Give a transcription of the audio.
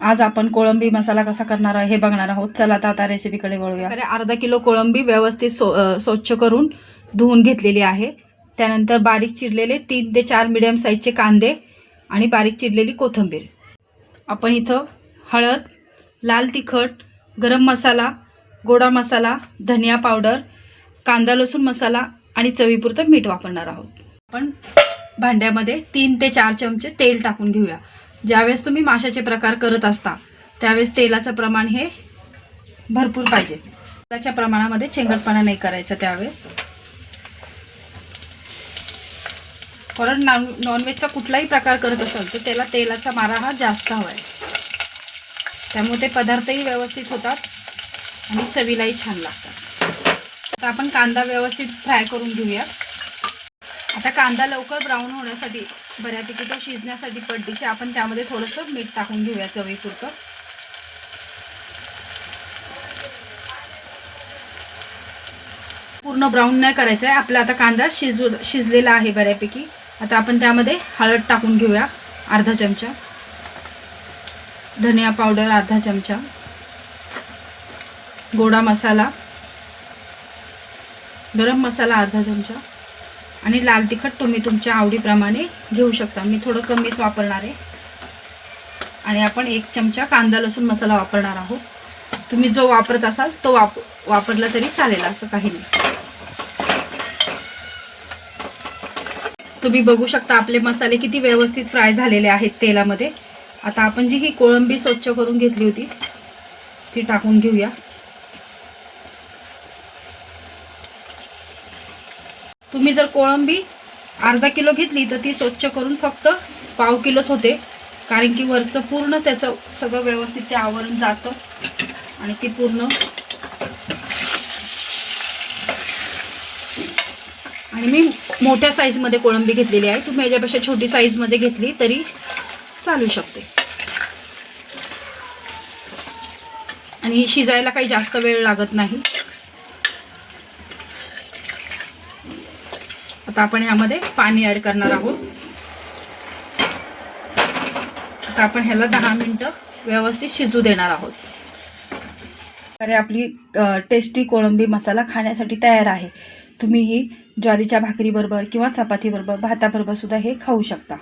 आज आपण कोळंबी मसाला कसा करणार आहे हे बघणार आहोत. चला आता आता रेसिपीकडे वळूया. अर्धा किलो कोळंबी व्यवस्थित सो स्वच्छ करून धुवून घेतलेली आहे. त्यानंतर बारीक चिरलेले तीन ते चार मिडियम साईजचे कांदे आणि बारीक चिरलेली कोथिंबीर. आपण इथं हळद लाल तिखट गरम मसाला गोडा मसाला धनिया पावडर कांदा लसूण मसाला आणि चवीपुरतं मीठ वापरणार आहोत. आपण भांड्यामध्ये तीन ते चार चमचे तेल टाकून घेऊया. ज्यावेळेस तुम्ही माशाचे प्रकार करत असता त्यावेळेस तेलाचं प्रमाण हे भरपूर पाहिजे. तेलाच्या प्रमाणामध्ये चेंगटपणा नाही करायचा त्यावेळेस. कारण नॉन नॉनव्हेजचा कुठलाही प्रकार करत असाल तर त्याला तेलाचा मारा हा जास्त हवा आहे. त्यामुळे ते पदार्थही व्यवस्थित होतात आणि चवीलाही छान लागतात. आता आपण कांदा व्यवस्थित फ्राय करून घेऊया. आता कांदा लवकर ब्राऊन होण्यासाठी बऱ्यापैकी तो शिजण्यासाठी पडदिशी आपण त्यामध्ये थोडंसं मीठ टाकून घेऊया चवीपुरतं. पूर्ण ब्राऊन नाही करायचं आहे. आपला आता कांदा शिजू शिजलेला आहे बऱ्यापैकी. आता आपण त्यामध्ये हळद टाकून घेऊया अर्धा चमचा. धनिया पावडर अर्धा चमचा. गोडा मसाला. गरम मसाला अर्धा चमचा. आणि लाल तिखट तुम्ही तुमच्या आवडीप्रमाणे घेऊ शकता. मी थोडं कमीच वापरणार आहे. आणि आपण एक चमचा कांदा लसूण मसाला वापरणार आहोत. तुम्ही जो वापरत असाल तो वाप वापरला तरी चालेल असं काही नाही. तुम्ही बघू शकता आपले मसाले किती व्यवस्थित फ्राय झालेले आहेत तेलामध्ये. आता आपण जी ही कोळंबी स्वच्छ करून घेतली होती ती टाकून घेऊया. तुम्ही जर कोळंबी अर्धा किलो घेतली तर ती स्वच्छ करून फक्त पाव किलोच होते. कारण की वरचं पूर्ण त्याचं सगळं व्यवस्थित ते आवरून जातं. आणि ती पूर्ण आणि मी मोठ्या साईजमध्ये कोळंबी घेतलेली आहे. तुम्ही याच्यापेक्षा छोटी साईजमध्ये घेतली तरी चालू शकते. आणि ही शिजायला काही जास्त वेळ लागत नाही. आता आपण ह्यामध्ये पाणी ॲड करणार आहोत. आता आपण ह्याला दहा मिनटं व्यवस्थित शिजू देणार आहोत. अरे आपली टेस्टी कोळंबी मसाला खाण्यासाठी तयार आहे. तुम्ही ही ज्वारीच्या भाकरीबरोबर किंवा चपातीबरोबर भाताबरोबर सुद्धा हे खाऊ शकता.